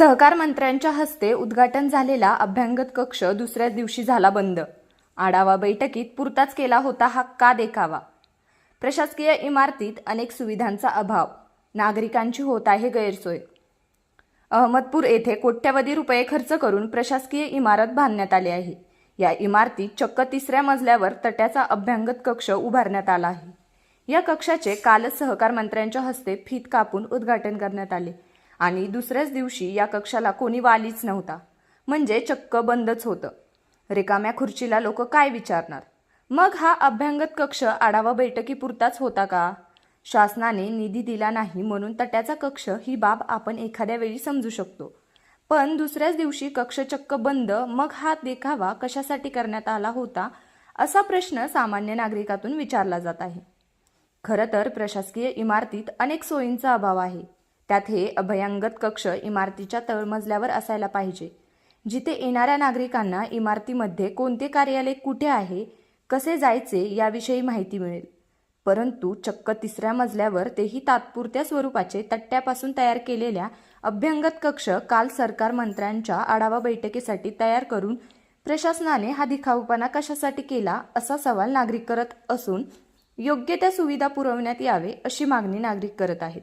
सहकार मंत्र्यांच्या हस्ते उद्घाटन झालेला अभ्यंगत कक्ष दुसऱ्याच दिवशी झाला बंद. आढावा बैठकीत पुरताच केला होता हा का देखावा? प्रशासकीय इमारतीत अनेक सुविधांचा अभाव. नागरिकांची होत आहे गैरसोय. अहमदपूर येथे कोट्यवधी रुपये खर्च करून प्रशासकीय इमारत बांधण्यात आली आहे. या इमारतीत चक्क तिसऱ्या मजल्यावर तट्याचा अभ्यंगत कक्ष उभारण्यात आला आहे. या कक्षाचे कालच सहकार मंत्र्यांच्या हस्ते फीत कापून उद्घाटन करण्यात आले. आणि दुसऱ्याच दिवशी या कक्षाला कोणी वालीच नव्हता. म्हणजे चक्क बंदच होतं. रिकाम्या खुर्चीला लोक काय विचारणार? मग हा अभ्यंगत कक्ष आढावा बैठकीपुरताच होता का? शासनाने निधी दिला नाही म्हणून तट्याचा कक्ष ही बाब आपण एखाद्या वेळी समजू शकतो. पण दुसऱ्याच दिवशी कक्ष चक्क बंद मग हा देखावा कशासाठी करण्यात आला होता? असा प्रश्न सामान्य नागरिकातून विचारला जात आहे. खरं तर प्रशासकीय इमारतीत अनेक सोयींचा अभाव आहे. त्यात हे अभयंगत कक्ष इमारतीच्या तळमजल्यावर असायला पाहिजे. जिथे येणाऱ्या नागरिकांना इमारतीमध्ये कोणते कार्यालय कुठे आहे कसे जायचे याविषयी माहिती मिळेल. परंतु चक्क तिसऱ्या मजल्यावर तेही तात्पुरत्या स्वरूपाचे तट्ट्यापासून तयार केलेल्या अभ्यंगत कक्ष काल सरकार मंत्र्यांच्या आढावा बैठकीसाठी तयार करून प्रशासनाने हा दिखाऊपणा कशासाठी केला असा सवाल नागरिक करत असून योग्य त्या सुविधा पुरवण्यात यावे अशी मागणी नागरिक करत आहेत.